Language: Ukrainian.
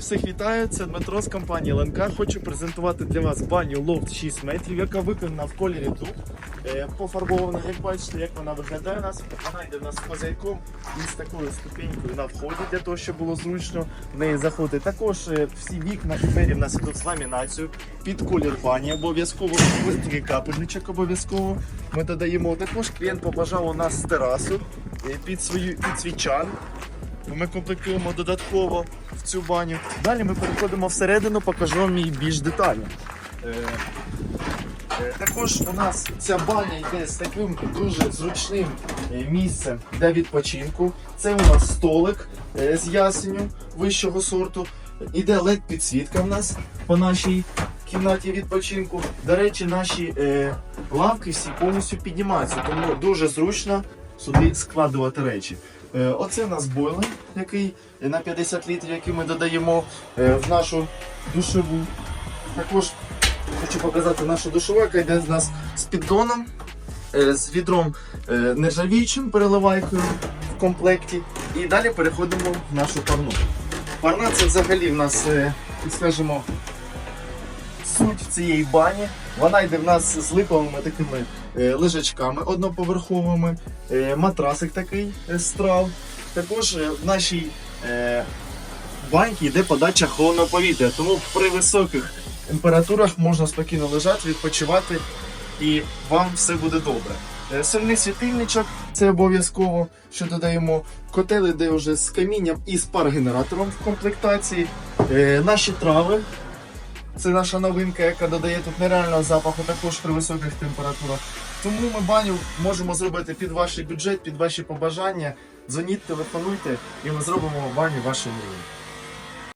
Всіх вітаю, це Дмитро з компанії ЛНК. Хочу презентувати для вас баню лофт 6 метрів, яка виконана в кольорі дуб. Е, Пофарбована, як бачите, як вона виглядає у нас. Вона йде в нас з козайком і такою ступенькою на вході, для того, щоб було зручно в неї заходити. Також е, всі вікна двері в нас ідуть з ламінацією під колір бані обов'язково. Такий капельничок обов'язково. Ми додаємо. Також клієнт побажав у нас терасу е, під свою під свій. Ми комплектуємо додатково в цю баню. Далі ми переходимо всередину, покажу вам її більш детально. Е, е, Також у нас ця баня йде з таким дуже зручним е, місцем для відпочинку. Це у нас столик з ясеню вищого сорту. Іде led підсвітка в нас по нашій кімнаті відпочинку. До речі, наші лавки всі повністю піднімаються, тому дуже зручно сюди складувати речі. Е, Оце у нас бойлер, який на 50 літрів, який ми додаємо е, в нашу душову. Також хочу показати нашу душову, яка йде з нас з піддоном, е, з відром нержавіючим переливайкою в комплекті. І далі переходимо в нашу парну. Парна це взагалі в нас, скажімо, суть цієї бані. Вона йде в нас з липовими такими е, лежачками одноповерховими, е, матрасик такий е, з трав. Також е, в нашій е, баньці йде подача холодного повітря, тому при високих температурах можна спокійно лежати, відпочивати і вам все буде добре. Е, Сильний світильничок це обов'язково, що додаємо. Котел іде вже з камінням і з парогенератором в комплектації. Е, Наші трави це наша новинка, яка додає тут нереального запаху також при високих температурах. Тому ми баню можемо зробити під ваш бюджет, під ваші побажання. Дзвоніть, телефонуйте і ми зробимо баню вашої мрії.